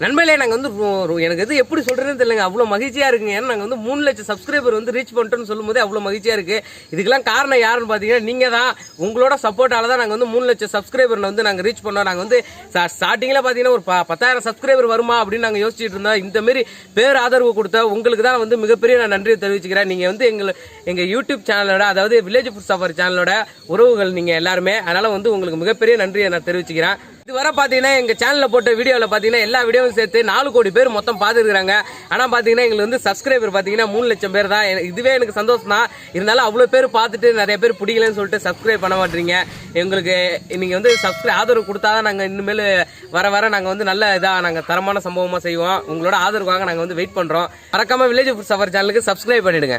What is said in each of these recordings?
நண்பர்களே நாங்கள் வந்து எனக்கு எது எப்படி சொல்கிறதுன்னு தெரியலங்க. அவ்வளோ மகிழ்ச்சியாக இருக்குங்க. ஏன்னா நாங்கள் வந்து மூணு லட்சம் சப்ஸ்கிரைபர் வந்து ரீச் பண்ணிட்டோம்னு சொல்லும்போது அவ்வளோ மகிழ்ச்சியாக இருக்குது இதுக்கெல்லாம் காரணம் யாருன்னு பார்த்தீங்கன்னா நீங்கள் தான் உங்களோட சப்போர்ட்டால் தான் நாங்கள் வந்து மூணு லட்சம் சப்ஸ்கிரைபர் வந்து நாங்கள் ரீச் பண்ணோம். நாங்கள் வந்து ஸ்டார்டிங்கில் பார்த்தீங்கன்னா ஒரு ப- பத்தாயிரம் சப்ஸ்கிரைபர் வருமா அப்படின்னு நாங்கள் யோசிச்சுட்டு இருந்தோம். இந்தமாரி பேர் ஆதரவு கொடுத்த உங்களுக்கு தான் வந்து மிகப்பெரிய நான் நன்றியை தெரிவிச்சுக்கிறேன். நீங்கள் வந்து எங்கள் எங்கள் யூடியூப் சேனலோட அதாவது வில்லேஜ் ஃபுட் சஃபர் சேனலோட உறவுகள் நீங்கள் எல்லாருமே. அதனால் வந்து உங்களுக்கு மிகப்பெரிய நன்றியை நான் தெரிவிச்சுக்கிறேன். இதுவரை பார்த்தீங்கன்னா எங்கள் சேனலில் போட்ட வீடியோவில் பார்த்தீங்கன்னா எல்லா வீடியோவும் சேர்த்து நாலு கோடி பேர் மொத்தம் பார்த்துருக்காங்க ஆனால் பார்த்தீங்கன்னா எங்களுக்கு வந்து சப்ஸ்கிரைபர் பார்த்தீங்கன்னா மூணு லட்சம் பேர் தான். இதுவே எனக்கு சந்தோஷம் தான் இருந்தாலும் அவ்வளோ பேர் பார்த்துட்டு நிறைய பேர் பிடிக்கலன்னு சொல்லிட்டு சப்ஸ்கிரைப் பண்ண மாட்டீங்க. எங்களுக்கு நீங்கள் வந்து சப்ஸ்கிரை ஆதரவு கொடுத்தா தான் நாங்கள் இனிமேல் வர வர நாங்கள் வந்து நல்ல இதாக நாங்கள் தரமான சம்பவமாக செய்வோம். உங்களோட ஆதரவுக்காக நாங்கள் வந்து வெயிட் பண்ணுறோம் மறக்காமல் வில்லேஜ் ஃபுட் சஃபர் சேனலுக்கு சப்ஸ்கிரைப் பண்ணிடுங்க.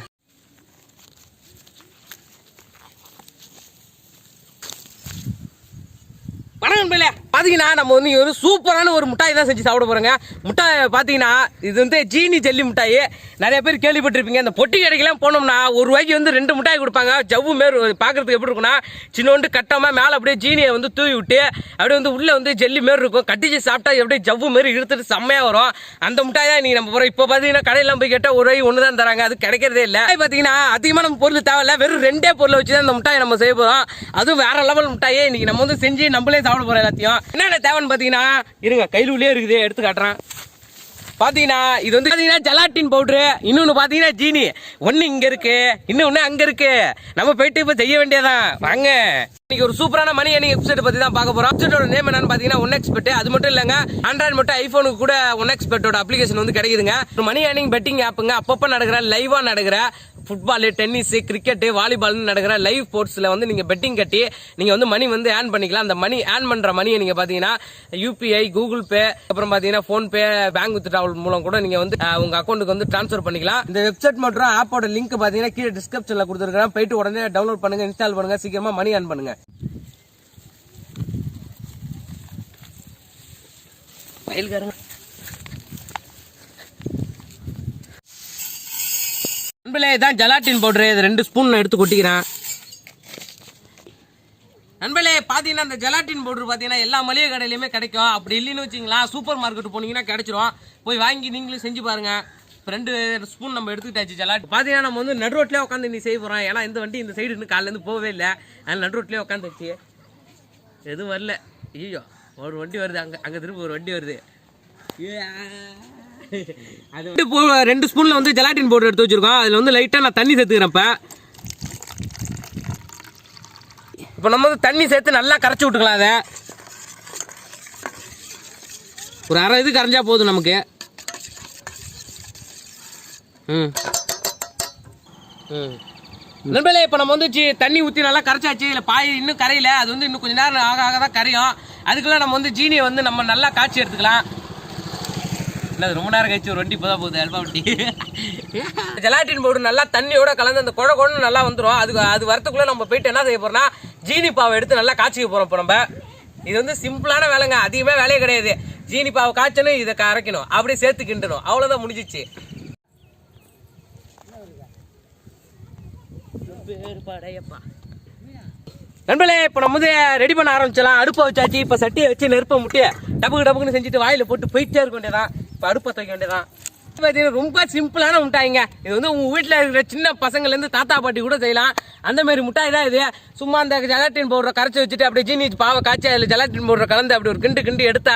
வணக்கம் நண்பர்களே பார்த்தீங்கன்னா நம்ம வந்து ஒரு சூப்பரான ஒரு மிட்டாய் தான் செஞ்சு சாப்பிட போகிறோங்க மிட்டாய் பார்த்தீங்கன்னா இது வந்து ஜீனி ஜல்லி மிட்டாய். நிறைய பேர் கேள்விப்பட்டிருப்பீங்க அந்த பொட்டி கடைக்கெல்லாம் போனோம்னா ஒரு ரூபாய்க்கு வந்து ரெண்டு மிட்டாய் கொடுப்பாங்க. ஜவ்வு மேல் பார்க்கறதுக்கு எப்படி இருக்கும்னா சின்னோண்டு கட்டமாக மேலே அப்படியே ஜீனியை வந்து தூவி விட்டு அப்படியே வந்து உள்ளே வந்து ஜெல்லி மாரி இருக்கும். கட்டிச்சு சாப்பிட்டா எப்படியே ஜவ்வு மாரி இழுத்துட்டு செம்மையாக வரும். அந்த மிட்டாய் தான் இன்றைக்கி நம்ம போகிறோம் இப்போ பார்த்தீங்கன்னா கடையெல்லாம் போய் கேட்டால் ஒரு ரூபாய் ஒன்று தான் தராங்க. அது கிடைக்கிறதே இல்லை. பார்த்தீங்கன்னா அதிகமாக நம்ம பொருள் தேவையில்ல. வெறும் ரெண்டே பொருளை வச்சு தான் இந்த மிட்டாய் நம்ம செய்ய போகிறோம் அதுவும் வேற லெவல் மிட்டாயே. இன்றைக்கி நம்ம வந்து செஞ்சு நம்மளே சாப்பிட போகிறோம் எல்லாத்தையும். என்னென்ன தேவைன்னு பார்த்தீங்கன்னா இருங்க கையில் உள்ளே இருக்குது எடுத்து காட்டுறேன். பார்த்தீங்கன்னா இது வந்து பார்த்தீங்கன்னா ஜெலாட்டின் பவுட்ரு இன்னொன்று பார்த்தீங்கன்னா ஜீனி ஒன்று இங்கே இருக்கு இன்னொன்று அங்கே இருக்கு. நம்ம போயிட்டு இப்போ செய்ய வேண்டியதான் வாங்க. இன்னைக்கு ஒரு சூப்பரான மணி ஏர்னிங் வெப்சைட் பற்றி தான் பார்க்க போகிறோம் வெப்சைட்டோட நேம் என்னன்னு பார்த்தீங்கன்னா ஒன் எக்ஸ்பெர்ட் அது மட்டும் இல்லைங்க ஆண்ட்ராய்டு மட்டும் ஐஃபோனுக்கு கூட ஒன் எக்ஸ்பெர்ட்டோட அப்ளிகேஷன் வந்து கிடைக்குதுங்க. ஒரு மணி ஏர்னிங் பெட்டிங் ஆப்புங்க அப்பப்போ நடக்கிற லைவாக நடக்கிற ஃபுட்பால் டென்னிஸ் கிரிக்கெட் வாலிபால்னு நடக்கிற லைவ் ஸ்போர்ட்ஸ்ல வந்து நீங்க பெட்டிங் கட்டி நீங்க வந்து மணி வந்து ஏர்ன் பண்ணிக்கலாம். அந்த மணி ஏர்ன் பண்ற மணியை நீங்க பாத்தீங்கன்னா யூபிஐ கூகுள் பே அப்புறம் பாத்தீங்கன்னா PhonePe bank with travel மூலம் கூட நீங்க வந்து அஹ், உங்க அக்கௌண்ட்டுக்கு வந்து ட்ரான்ஸ்ஃபர் பண்ணிக்கலாம். இந்த வெப்சைட் மற்றும் ஆப்போட லிங்க் பாத்தீங்கன்னா கீழே டிஸ்கிரிப்ஷன்ல கொடுத்துருக்கேன் போயிட்டு உடனே டவுன்லோட் பண்ணுங்க இன்ஸ்டால் பண்ணுங்க. சீக்கிரமா மணி ஏர்ன் பண்ணுங்க. பயில்காரங்க. நண்பர்களே இதான் ஜலாட்டின் பவுடரு. இது ரெண்டு ஸ்பூன் எடுத்து கொட்டிக்கிறேன். நண்பர்களே பார்த்தீங்கன்னா இந்த ஜெலாட்டின் பவுடர் பார்த்தீங்கன்னா எல்லா மளிகை கடையிலையுமே கிடைக்கும். அப்படி இல்லைன்னு வச்சிங்களா சூப்பர் மார்க்கெட் போனீங்கன்னா கிடைச்சிரும். போய் வாங்கி நீங்களும் செஞ்சு பாருங்கள் இப்ப ரெண்டு ஸ்பூன் நம்ம எடுத்துக்கிட்டாச்சு ஜெலாட் பார்த்தீங்கன்னா நம்ம வந்து நடு ரோட்லேயே உட்காந்து நீ செய்ய போகிறோம் ஏன்னா இந்த வண்டி இந்த சைடு இன்னும் காலையிலேருந்து போகவே இல்லை. அதனால் நடு ரோட்லேயே உட்காந்துச்சு எதுவும் வரல. ஐயோ ஒரு வண்டி வருது. அங்கே அங்கே திரும்ப ஒரு வண்டி வருது. அது ரெண்டு ஸ்பூன்ல வந்து ஜெலாட்டின் பவுடர் எடுத்து வச்சிருக்கோம். அதில் வந்து லைட்டாக நான் தண்ணி சேர்த்துக்கிறேன் இப்போ. இப்போ நம்ம வந்து தண்ணி சேர்த்து நல்லா கரைச்சி விட்டுக்கலாம் அதை. ஒரு அரை இது கரைஞ்சா போதும் நமக்கு. ம். ம். நண்பர்களே இப்போ நம்ம வந்து தண்ணி ஊற்றி நல்லா கரைச்சாச்சு. இல்லை பாய் இன்னும் கரையில. அது வந்து இன்னும் கொஞ்ச நேரம் ஆக ஆக தான் கரையும். அதுக்கெல்லாம் நம்ம வந்து ஜீனியை வந்து நம்ம நல்லா காய்ச்சி எடுத்துக்கலாம். இல்லை ரொம்ப நேரம் கழிச்சு ஒரு வண்டி இப்போ தான் போகுது அல்பா வண்டி. ஜெலாட்டின் பவுடர் நல்லா தண்ணியோட கலந்து அந்த குழ குழன்னு நல்லா வந்துடும் அதுக்கு அது வரத்துக்குள்ளே நம்ம போயிட்டு என்ன செய்ய போகிறோம்னா ஜீனி பாவை எடுத்து நல்லா காய்ச்சிக்க போகிறோம் இப்போ நம்ம. இது வந்து சிம்பிளான வேலைங்க. அதிகமாக வேலையே கிடையாது. ஜீனி பாவை காய்ச்சணும் இதை கரைக்கணும் அப்படியே சேர்த்து கிண்டணும். அவ்வளோதான் முடிஞ்சிச்சு. நண்பர்களே இப்போ நம்ம வந்து ரெடி பண்ண ஆரம்பிச்சலாம் அடுப்பை வச்சாச்சு இப்போ சட்டியை வச்சு நெருப்பை முட்டி டபுக்கு டபுக்குன்னு செஞ்சுட்டு வாயில் போட்டு போயிட்டே இருக்க வேண்டியதான் பருப்பை துவைக்க வேண்டியதான் பார்த்தீங்கன்னா ரொம்ப சிம்பிளான முட்டாய்ங்க. இது வந்து உங்க வீட்டில் இருக்கிற சின்ன பசங்கள்லேருந்து தாத்தா பாட்டி கூட செய்யலாம். அந்த மாதிரி முட்டாய் தான் இது. சும்மா அந்த ஜலாட்டின் பவுடரை கரைச்சி வச்சுட்டு அப்படியே ஜீனி பாவை காய்ச்சி அதில் ஜலாட்டின் பவுடரை கலந்து அப்படி ஒரு கிண்டு கிண்டு எடுத்தா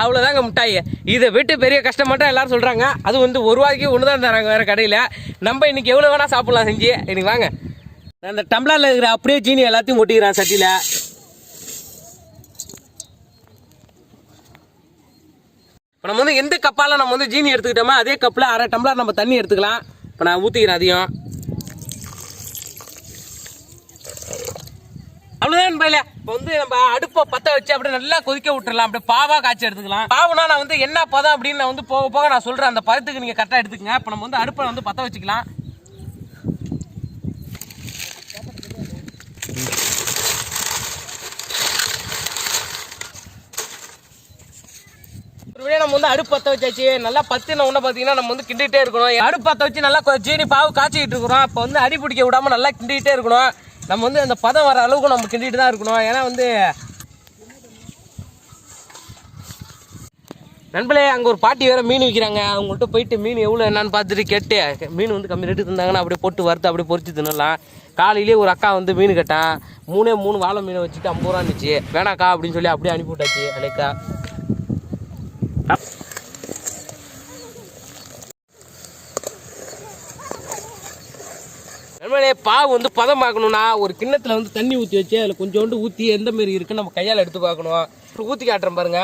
அவ்வளோதாங்க முட்டாய். இதை விட்டு பெரிய கஷ்டம் மட்டும் எல்லாரும் சொல்கிறாங்க அது வந்து ஒரு ரூபாய்க்கு ஒன்று தான் தராங்க வேறு கடையில். நம்ம இன்னைக்கு எவ்வளோ வேணால் சாப்பிட்லாம் செஞ்சு. இன்னைக்கு வாங்க. அந்த டம்ளரில் இருக்கிற அப்படியே ஜீனி எல்லாத்தையும் ஒட்டிக்கிறான் சட்டியில். இப்போ நம்ம வந்து எந்த கப்பால நம்ம வந்து ஜீனி எடுத்துக்கிட்டோமோ அதே கப்பில் அரை டம்ளர் நம்ம தண்ணி எடுத்துக்கலாம். இப்போ நான் ஊற்றிக்கிறேன் அதிகம். அவ்வளோதான் பையில இப்போ வந்து நம்ம அடுப்பை பற்ற வச்சு அப்படியே நல்லா கொதிக்க விட்டுறலாம். அப்படியே பாவாக காய்ச்சி எடுத்துக்கலாம். பாவனா நான் வந்து என்ன பதம் அப்படின்னு நான் வந்து போக போக நான் சொல்கிறேன் அந்த பதத்துக்கு நீங்கள் கரெக்டாக எடுத்துக்கங்க. இப்போ நம்ம வந்து அடுப்பை வந்து பற்ற வச்சுக்கலாம். நம்ம வந்து அடுப்பு பற்ற வச்சாச்சு. நல்லா பத்தின உடனே பார்த்தீங்கன்னா நம்ம வந்து கிண்டிகிட்டே இருக்கணும். அடுப்பு பற்ற வச்சு நல்லா சீனி ஜீனி பாவு காய்ச்சிக்கிட்டு இருக்கிறோம். அப்போ வந்து அடி பிடிக்க விடாம நல்லா கிண்டிகிட்டே இருக்கணும். நம்ம வந்து அந்த பதம் வர அளவுக்கு நம்ம கிண்டிட்டு தான் இருக்கணும். ஏன்னா வந்து நண்பளே அங்கே ஒரு பாட்டி வேறு மீன் விற்கிறாங்க அவங்கள்ட்ட போயிட்டு மீன் எவ்வளோ என்னன்னு பார்த்துட்டு கேட்டு மீன் வந்து கம்மி ரேட்டு தந்தாங்கன்னா அப்படியே போட்டு வறுத்து அப்படியே பொறிச்சு தின்னலாம். காலையிலேயே ஒரு அக்கா வந்து மீன் கட்டான். மூணே மூணு வாழை மீனை வச்சுட்டு ஐம்பது ரூபா இருந்துச்சு. வேணாக்கா அப்படின்னு சொல்லி அப்படியே அனுப்பி விட்டாச்சு நண்பர்களே பாவு வந்து பதம் பார்க்கணும்னா ஒரு கிண்ணத்துல வந்து தண்ணி ஊற்றி வச்சு அதில் கொஞ்சோண்டு ஊற்றி எந்த மாரி இருக்குன்னு நம்ம கையால் எடுத்து பார்க்கணும். ஊற்றி காட்டுறேன் பாருங்க.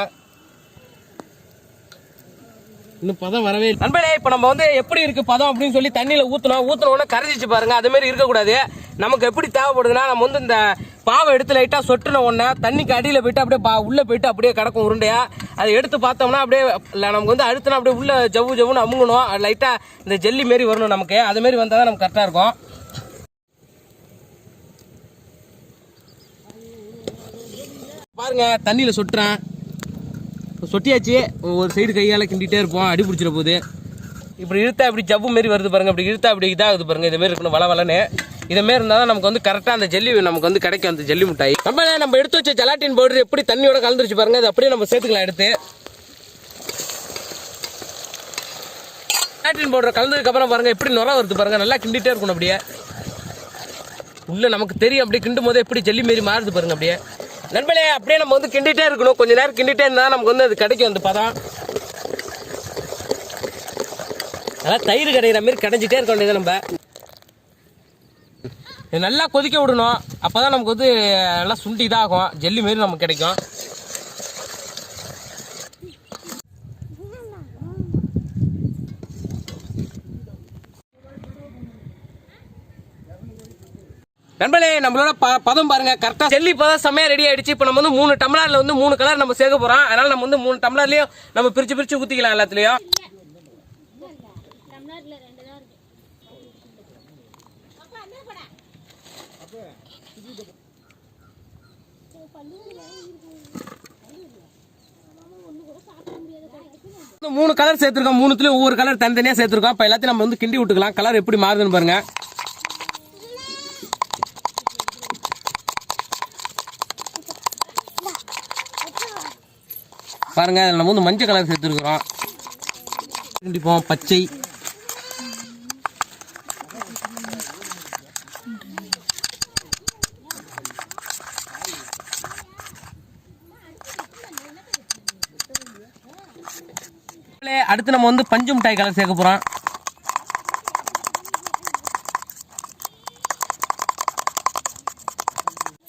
இன்னும் பதம் வரவே இல்லை. இப்போ நம்ம வந்து எப்படி இருக்கு பதம் அப்படின்னு சொல்லி தண்ணியில் ஊற்றணும் ஊற்றின உடனே கரைஞ்சிச்சு பாருங்க. அதே மாதிரி இருக்கக்கூடாது. நமக்கு எப்படி தேவைப்படுதுன்னா நம்ம வந்து இந்த பாவை எடுத்து லைட்டாக சொட்டின உடனே தண்ணிக்கு அடியில் போயிட்டு அப்படியே பா உள்ளே போயிட்டு அப்படியே கிடக்கும் உருண்டையா. அதை எடுத்து பார்த்தோம்னா அப்படியே இல்லை நமக்கு வந்து அழுத்தினா அப்படியே உள்ளே ஜவ்வு ஜவ்வுன்னு அமுங்கணும். அது லைட்டாக இந்த ஜெல்லி மாரி வரணும் நமக்கு. அதுமாரி வந்தால் தான் நமக்கு கரெக்டாக இருக்கும். பாருங்க தண்ணியில் சொட்டுறேன். சொட்டியாச்சு. ஒரு சைடு கையால் கிண்டிகிட்டே இருப்போம். அடி பிடிச்சிட போகுது. இப்படி இழுத்தா இப்படி ஜவ்வு மாரி வருது பாருங்க. இப்படி இழுத்தா இப்படி இதாகுது பாருங்க. இதுமாரி இருக்கணும். வள வளன்னு. இதை மாரி இருந்தால் தான் நமக்கு வந்து கரெக்டாக அந்த ஜெல்லி நமக்கு வந்து கிடைக்கும் அந்த ஜெல்லி மிட்டாய். நம்ம நம்ம எடுத்து வச்ச ஜலாட்டின் பவுடர் எப்படி தண்ணியோட கலந்துருச்சு பாருங்க அது அப்படியே நம்ம சேர்த்துக்கலாம் எடுத்து. ஜலாட்டின் பவுடர் கலந்ததுக்கு அப்புறம் பாருங்க எப்படி நுர வருது பாருங்க நல்லா கிண்டிட்டே இருக்கணும் அப்படியே. உள்ள நமக்கு தெரியும் அப்படியே கிண்டும் போது எப்படி ஜெல்லி மாரி மாறுது பாருங்க அப்படியே. நண்பர்களே அப்படியே நம்ம வந்து கிண்டிட்டே இருக்கணும். கொஞ்ச நேரம் கிண்டிட்டே இருந்தால் நமக்கு வந்து அது கிடைக்கும் அந்த பதம். அதான் தயிர் கிடைக்கிற மாதிரி கிடைச்சிட்டே இருக்க வேண்டியது நம்ம. நல்லா கொதிக்க விடணும். அப்போ தான் நமக்கு வந்து நல்லா சுண்டி இதாகும். ஜெல்லி மாரி நமக்கு கிடைக்கும். நண்பர்களே நம்மளோட ப பதம் பாருங்க. கரெக்டாக ஜெல்லி பதம் செம்மையாக ரெடி ஆயிடுச்சு. இப்போ நம்ம வந்து மூணு டம்ளரில் வந்து மூணு கலர் நம்ம சேர்க்க போகிறோம் அதனால நம்ம வந்து மூணு டம்ளர்லேயும் நம்ம பிரித்து பிரித்து ஊற்றிக்கலாம் எல்லாத்துலேயும் டம்ளர்ல ரெண்டு தான் இருக்கு இந்த மூணு கலர் சேர்த்துருக்கோம். மூணுத்துலயும் ஒவ்வொரு கலர் தனித்தனியா சேர்த்துருக்கோம். இப்போ எல்லாத்தையும் நம்ம வந்து கிண்டி விட்டுக்கலாம். கலர் எப்படி மாறுதுன்னு பாருங்க. பாருங்க இதுல நம்ம வந்து மஞ்சள் கலர் சேர்த்துருக்குறோம். கிண்டிப்போம். பச்சை. அடுத்து நம்ம வந்து பஞ்சு மிட்டாய் கலர் சேர்க்க போகிறோம்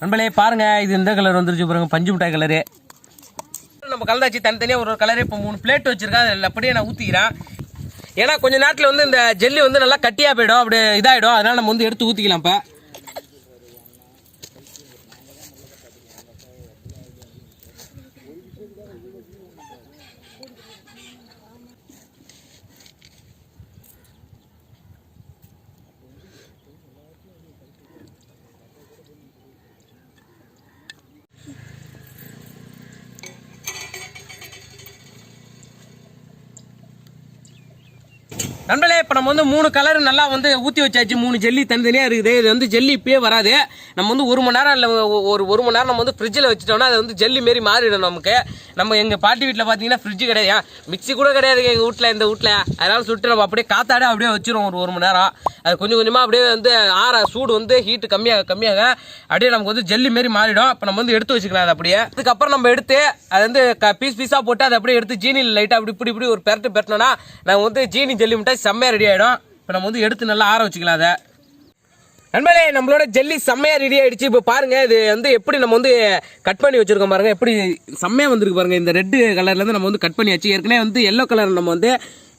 நண்பர்களே பாருங்க இது இந்த கலர் வந்துருச்சு பாருங்க பஞ்சு மிட்டாய் கலரு நம்ம கலந்தாச்சு தனித்தனியாக ஒரு ஒரு இப்போ மூணு பிளேட் வச்சுருக்கேன் அதில் அப்படியே நான் ஊற்றிக்கிறேன் ஏன்னா கொஞ்சம் நேரத்தில் வந்து இந்த ஜெல்லி வந்து நல்லா கட்டியாக போயிடும் அப்படியே இதாகிடும் அதனால் நம்ம வந்து எடுத்து ஊற்றிக்கலாம் இப்போ. நண்பர்களே இப்போ நம்ம வந்து மூணு கலர் நல்லா வந்து ஊற்றி வச்சாச்சு. மூணு ஜெல்லி தனித்தனியாக இருக்குது. இது வந்து ஜெல்லி இப்பயே வராது. நம்ம வந்து ஒரு மணி நேரம் இல்லை ஒரு ஒரு மணி நேரம் நம்ம வந்து ஃப்ரிட்ஜில் வச்சுட்டோம்னா அது வந்து ஜெல்லி மாரி மாறிடும் நமக்கு. நம்ம எங்கள் பாட்டி வீட்டில் பார்த்தீங்கன்னா ஃப்ரிட்ஜு கிடையாது. மிக்சி மிக்ஸி கூட கிடையாது எங்கள் வீட்டில் இந்த வீட்டில் அதனால சுட்டு நம்ம அப்படியே காத்தாட அப்படியே வச்சிருவோம் ஒரு ஒரு மணி நேரம். அது கொஞ்சம் கொஞ்சமாக அப்படியே வந்து ஆற சூடு வந்து ஹீட்டு கம்மியாக கம்மியாக அப்படியே நமக்கு வந்து ஜெல்லி மாரி மாறிடும். இப்போ நம்ம வந்து எடுத்து வச்சுக்கலாம் அது அப்படியே. அதுக்கப்புறம் நம்ம எடுத்து அது வந்து பீஸ் பீஸாக போட்டு அதை அப்படியே எடுத்து ஜீனியில் லைட்டாக அப்படி இப்படி இப்படி ஒரு பெரட்டு பெரட்டினோன்னா நாங்கள் வந்து ஜீனி ஜெல்லி மிட்டாய் செம்மையாக ரெடி ஆகிடும் இப்போ நம்ம வந்து எடுத்து நல்லா ஆற வச்சுக்கலாம் அதை. நண்பர்களே நம்மளோட ஜெல்லி செம்மையாக ரெடி ஆகிடுச்சு இப்போ பாருங்கள் இது வந்து எப்படி நம்ம வந்து கட் பண்ணி வச்சிருக்கோம் பாருங்கள் எப்படி செம்மையாக வந்திருக்கு பாருங்கள் இந்த ரெட்டு கலர்லேருந்து நம்ம வந்து கட் பண்ணி வச்சு ஏற்கனவே வந்து எல்லோ கலர் நம்ம வந்து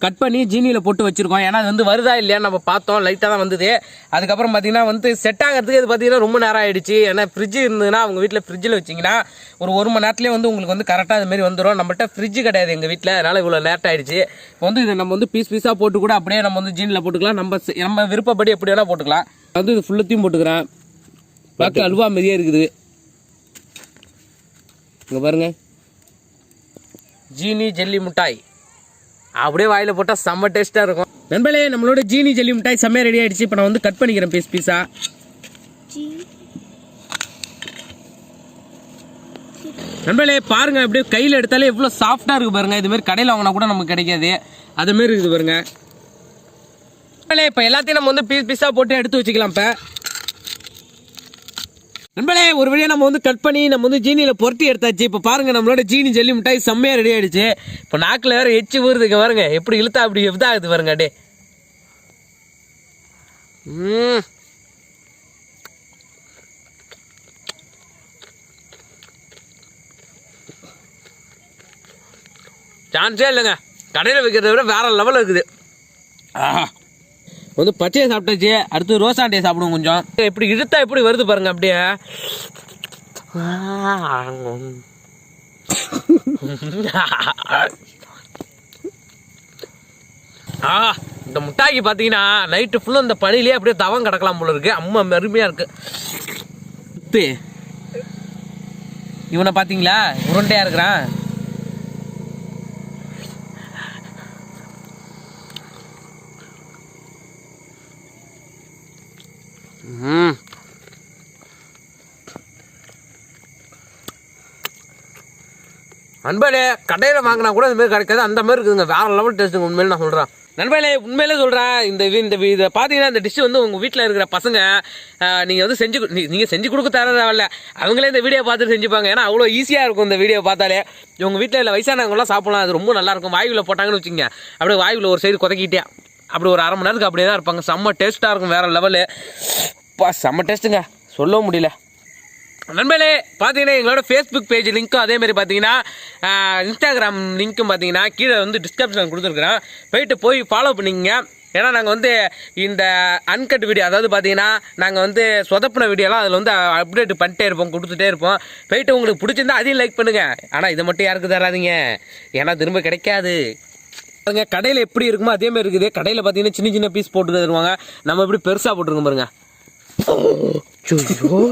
கட் பண்ணி ஜீனியில் போட்டு வச்சிருக்கோம். ஏன்னா அது வந்து வருதா இல்லையான்னு நம்ம பார்த்தோம். லைட்டாக தான் வந்தது. அதுக்கப்புறம் பார்த்தீங்கன்னா வந்து செட் ஆகிறதுக்கு இது பார்த்தீங்கன்னா ரொம்ப நேரம் ஆயிடுச்சு. ஏன்னா ஃப்ரிட்ஜ் இருந்ததுன்னா அவங்க வீட்டில் ஃப்ரிட்ஜில் வச்சிங்கன்னா ஒரு ஒரு மணி நேரத்துலேயே வந்து உங்களுக்கு வந்து கரெக்டாக அது மாதிரி வந்துடும் நம்மகிட்ட ஃப்ரிட்ஜ் கிடையாது எங்கள் வீட்டில் அதனால் இவ்வளோ லேட் ஆயிடுச்சு. இப்போ வந்து இதை நம்ம வந்து பீஸ் பீஸாக போட்டு கூட அப்படியே நம்ம வந்து ஜீனில் போட்டுக்கலாம். நம்ம நம்ம விருப்பப்படி எப்படி வேணால் போட்டுக்கலாம். வந்து இது ஃபுல்லத்தையும் போட்டுக்கிறேன். பார்க்க அல்வா மாதிரியே இருக்குது. இங்கே பாருங்க. ஜீனி ஜெல்லி மிட்டாய். அப்படியே வாயில போட்டால் செம்ம டேஸ்ட்டாக இருக்கும். நண்பர்களே நம்மளோட ஜீனி ஜெல்லி மிட்டாய் செம்மையாக ரெடி ஆயிடுச்சு. இப்போ நான் வந்து கட் பண்ணிக்கிறேன் பீஸ் பீஸா நண்பர்களே பாருங்க அப்படியே கையில் எடுத்தாலே எவ்வளோ சாஃப்டாக இருக்கு பாருங்க. இது மாதிரி கடையில் வாங்கினா கூட நமக்கு கிடைக்காது. அது மாதிரி இருக்குது பாருங்க. நண்பர்களே இப்போ எல்லாத்தையும் நம்ம வந்து பீஸ் பீஸாக போட்டு எடுத்து வச்சுக்கலாம் இப்போ. நண்பர்களே ஒரு வழியாக நம்ம வந்து கட் பண்ணி நம்ம வந்து ஜீனியில் பொருட்டி எடுத்தாச்சு. இப்போ பாருங்கள் நம்மளோட ஜீனி ஜல்லி மிட்டாய் செம்மையாக ரெடி ஆகிடுச்சு இப்போ நாக்கில் வேறு எச்சு ஊறுதுங்க பாருங்க. எப்படி இழுத்தா அப்படி இதாகுது பாருங்க அடே. ம். சான்ஸே இல்லைங்க. கடையில் வைக்கிறத விட வேறு லெவலில் இருக்குது. ஆஹா. வந்து பச்சையை சாப்பிட்டாச்சு. அடுத்து ரோசாண்டியை சாப்பிடுவோம் கொஞ்சம். எப்படி இழுத்தா எப்படி வருது பாருங்க அப்படியே. ஆ இந்த முட்டாய்க்கு பார்த்தீங்கன்னா நைட்டு ஃபுல்லும் இந்த பனிலே அப்படியே தவம் கிடக்கலாம் போல இருக்கு. அம்மா அருமையாக இருக்கு. இவனை பார்த்தீங்களா உருண்டையாக இருக்கிறான். நண்பர்களே கடையில் வாங்கினா கூட இந்த மாதிரி கிடைக்காது. அந்த மாதிரி இருக்குதுங்க. வேற லெவல் டேஸ்ட்டுங்க உண்மையில நான் சொல்கிறேன் நண்பர்களே உண்மையிலே சொல்கிறேன் இந்த இது- இந்த இதை பார்த்தீங்கன்னா இந்த டிஷ் வந்து உங்கள் வீட்டில் இருக்கிற பசங்க நீங்கள் வந்து செஞ்சு நீங்கள் செஞ்சு கொடுக்க தரதில்ல அவங்களே இந்த வீடியோ பார்த்துட்டு செஞ்சுப்பாங்க. ஏன்னா அவ்வளோ ஈஸியாக இருக்கும் இந்த வீடியோ பார்த்தாலே. உங்கள் வீட்டில் இல்லை வயசானவங்களாம் சாப்பிடலாம். அது ரொம்ப நல்லாயிருக்கும் வாயுவில் போட்டாங்கன்னு வச்சுங்க அப்படியே வாயுவில் ஒரு சைடு கொதக்கிட்டே. அப்படி ஒரு அரை மணி நேரத்துக்கு அப்படியே தான் இருப்பாங்க. செம்ம டேஸ்ட்டாக இருக்கும் வேறு லெவலு பா செம்ம டேஸ்ட்டுங்க சொல்லவும் முடியல. நண்பர்களே பார்த்தீங்கன்னா எங்களோட ஃபேஸ்புக் பேஜ் லிங்க்கும் அதே மாதிரி பார்த்தீங்கன்னா இன்ஸ்டாகிராம் லிங்க்கும் பார்த்தீங்கன்னா கீழே வந்து டிஸ்கிரிப்ஷன் கொடுத்துருக்குறோம் போயிட்டு போய் ஃபாலோ பண்ணிக்கங்க. ஏன்னா நாங்கள் வந்து இந்த அன்கட் வீடியோ அதாவது பார்த்தீங்கன்னா நாங்கள் வந்து சொதப்பின வீடியோலாம் அதில் வந்து அப்டேட் பண்ணிட்டே இருப்போம் கொடுத்துட்டே இருப்போம். போயிட்டு உங்களுக்கு பிடிச்சிருந்தா அதையும் லைக் பண்ணுங்கள் ஆனால் இதை மட்டும் யாருக்கு தராதீங்க? ஏன்னா திரும்ப கிடைக்காது. பாருங்க கடையில் எப்படி இருக்குமோ அதே மாதிரி இருக்குது. கடையில் பார்த்தீங்கன்னா சின்ன சின்ன பீஸ் போட்டு தருவாங்க. நம்ம எப்படி பெருசாக போட்டுருங்க பாருங்க. ஐயோ.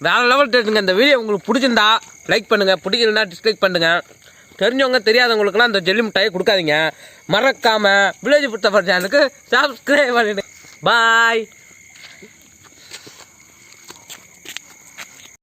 வேறு லெவல் டேஸ்ட்டுங்க இந்த வீடியோ உங்களுக்கு பிடிச்சிருந்தா லைக் பண்ணுங்கள் பிடிக்கலன்னா டிஸ்லைக் பண்ணுங்கள் தெரிஞ்சவங்க தெரியாதவங்களுக்குலாம் இந்த ஜெல்லி மிட்டாயை கொடுக்காதீங்க. மறக்காமல் வில்லேஜ் புத்தவர் சேனலுக்கு சப்ஸ்கிரைப் பண்ணிடுங்க. பாய்